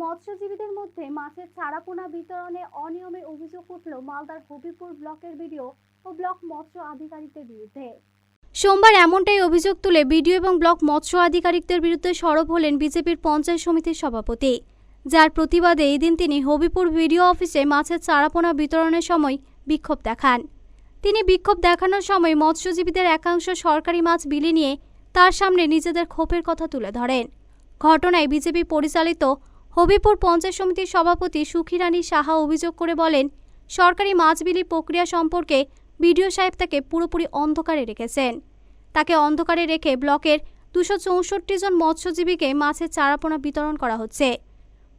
মৎস্যজীবীদের মধ্যে মাছের চারাপোনা বিতরণে অনিয়মের অভিযোগ উঠল মালদার হবিপুর ব্লকের বিডিও ও ব্লক মৎস্য আধিকারিকদের বিরুদ্ধে। সোমবার এমনটাই অভিযোগ তুলে বিডিও এবং ব্লক মৎস্য আধিকারিকদের বিরুদ্ধে সরব হলেন বিজেপির পঞ্চায়েত সমিতির সভাপতি। যার প্রতিবাদে এদিন তিনি হবিপুর বিডিও অফিসে মাছের চারাপোনা বিতরণের সময় বিক্ষোভ দেখান। তিনি বিক্ষোভ দেখানোর সময় মৎস্যজীবীদের একাংশ সরকারি মাছ বিলি নিয়ে তার সামনে নিজেদের ক্ষোভের কথা তুলে ধরেন। ঘটনায় বিজেপি পরিচালিত হবিপুর পঞ্চায়েত সমিতির সভাপতি সুখিরানী সাহা অভিযোগ করে বলেন, সরকারি মাছ বিলি প্রক্রিয়া সম্পর্কে বিডিও সাহেব তাকে পুরোপুরি অন্ধকারে রেখেছেন। তাকে অন্ধকারে রেখে ব্লকের দুশো চৌষট্টি জন মৎস্যজীবীকে মাছের চারাপোনা বিতরণ করা হচ্ছে।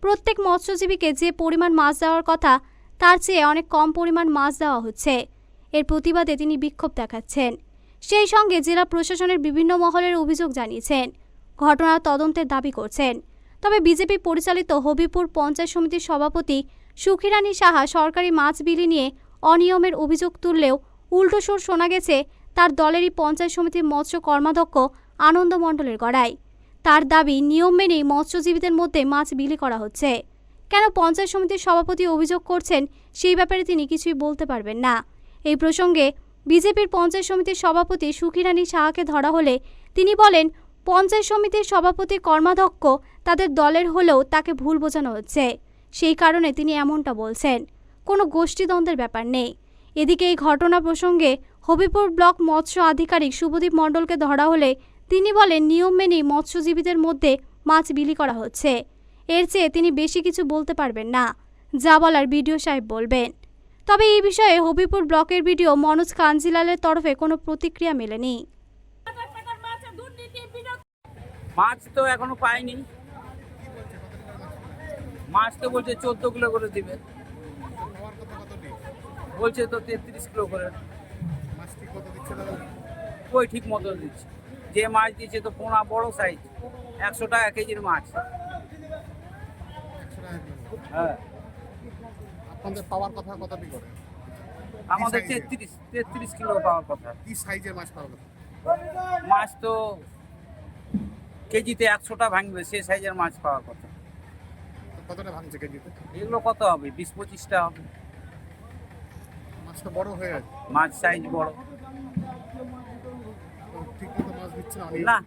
প্রত্যেক মৎস্যজীবীকে যে পরিমাণ মাছ দেওয়ার কথা, তার চেয়ে অনেক কম পরিমাণ মাছ দেওয়া হচ্ছে। এর প্রতিবাদে তিনি বিক্ষোভ দেখাচ্ছেন। সেই সঙ্গে জেলা প্রশাসনের বিভিন্ন মহলের অভিযোগ জানিয়েছেন। ঘটনার তদন্তের দাবি করছেন। তবে বিজেপি পরিচালিত হবিপুর পঞ্চায়েত সমিতির সভাপতি সুখিরানী সাহা সরকারি মাছ বিলি নিয়ে অনিয়মের অভিযোগ তুললেও উল্টো সুর শোনা গেছে তার দলেরই পঞ্চায়েত সমিতির মৎস্য কর্মাধ্যক্ষ আনন্দ মণ্ডলের গড়ায়। তার দাবি, নিয়ম মেনেই মৎস্যজীবীদের মধ্যে মাছ বিলি করা হচ্ছে। কেন পঞ্চায়েত সমিতির সভাপতি অভিযোগ করছেন সেই ব্যাপারে তিনি কিছুই বলতে পারবেন না। এই প্রসঙ্গে বিজেপির পঞ্চায়েত সমিতির সভাপতি সুখিরানী সাহাকে ধরা হলে তিনি বলেন, পঞ্চায়েত সমিতির সভাপতি কর্মাধ্যক্ষ তাদের দলের হলেও তাকে ভুল বোঝানো হচ্ছে। সেই কারণে তিনি এমনটা বলছেন। কোনো গোষ্ঠীদ্বন্দ্বের ব্যাপার নেই। এদিকে এই ঘটনা প্রসঙ্গে হবিপুর ব্লক মৎস্য আধিকারিক শুভদীপ মণ্ডলকে ধরা হলে তিনি বলেন, নিয়ম মেনেই মৎস্যজীবীদের মধ্যে মাছ বিলি করা হচ্ছে। এর চেয়ে তিনি বেশি কিছু বলতে পারবেন না, যা বলার বিডিও সাহেব বলবেন। তবে এই বিষয়ে হবিপুর ব্লকের বিডিও মনোজ কাঞ্জিলালের তরফে কোনো প্রতিক্রিয়া মেলেনি। মাছ তো এখনও পাইনি। মাছ তো বলছে চোদ্দ কিলো করে দিবে। বলছে তো তেত্রিশ কিলো করে। মাছ ঠিক মতো দিচ্ছে। যে মাছ দিচ্ছে তো পোনা বড় সাইজ একশো টাকা কেজির মাছ। হ্যাঁ। আপনাদের পাওয়ার কথা কত করে? আমাদের তেত্রিশ তেত্রিশ কিলো পাওয়ার কথা। কি সাইজের মাছ পাওয়ার কথা? মাছ তো কেজিতে একশোটা ভাঙবে সে সাইজের মাছ পাওয়ার কথা। কতটা ভাঙছে কেজিতে এগুলো কত হবে? বিশ পঁচিশটা হবে। মাছটা বড় হয়ে আছে? মাছ সাইজ বড়। ঠিক মতো মাছ দিচ্ছে না না।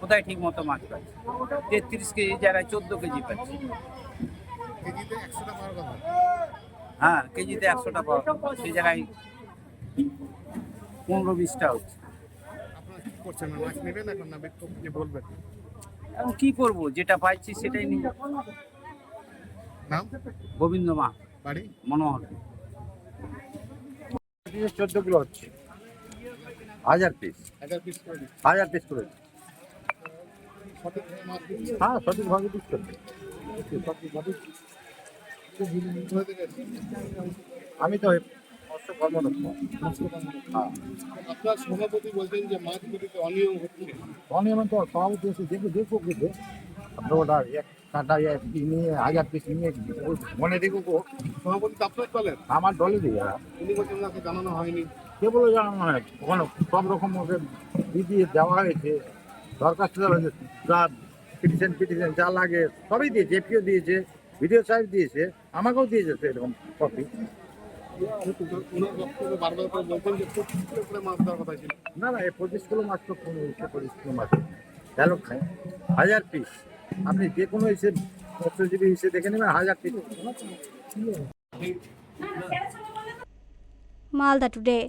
কোথায় ঠিক মতো মাছ পাচ্ছি? তেত্রিশ কেজি জায়গায় চোদ্দ কেজি পাচ্ছি। কেজিতে একশোটা পাওয়ার কথা? হ্যাঁ কেজিতে একশোটা পাওয়া কথা। সেই জায়গায় পনেরো বিশটা হচ্ছে। আপনারা কি করছেন? মাছ নেবেন এখন না? বলবেন? এখন কি করব? যেটা পাইছি সেটাই নিব নাম? গোবিন্দ মা। বাড়ি? মনোহর। চোদ্দ কিলো হচ্ছে। হাজার পিস হাজার পিস করে হ্যাঁ সঠিকভাবে পিস করবে? আমি তো হ্যাঁ আপনার সভাপতি বলছেন যে অনিয়ম হচ্ছে। অনিয়মন তো সভাপতি এসে দেখবে দেখব কিন্তু আপনার ওটা এক কাটা এক নিয়ে হাজার পিস নিয়ে মনে দেখব গো, সভাপতি তো আপনার দলের। আমার দলে দিয়ে উনি বলছেন ওনাকে জানানো হয়নি। কে বলে জানানো হয় ওখানে সব রকম ওকে দিয়ে দেওয়া হয়েছে। দরখাস্ত দেওয়া হয়েছে যা পিটিশন পিটিশন যা লাগে সবই দিয়েছে এপিও দিয়েছে ভিডিও সাহেব দিয়েছে আমাকেও দিয়েছে সেরকম কপি। না না, এই পঁচিশ কিলো মাছ তো কমে হয়েছে পঁচিশ কিলো মাছ গেল খায়। হাজার পিস। আপনি যে কোনো হিসেব মৎস্যজীবী হিসেবে দেখে নেবেন, হাজার পিস। মালদা টুডে।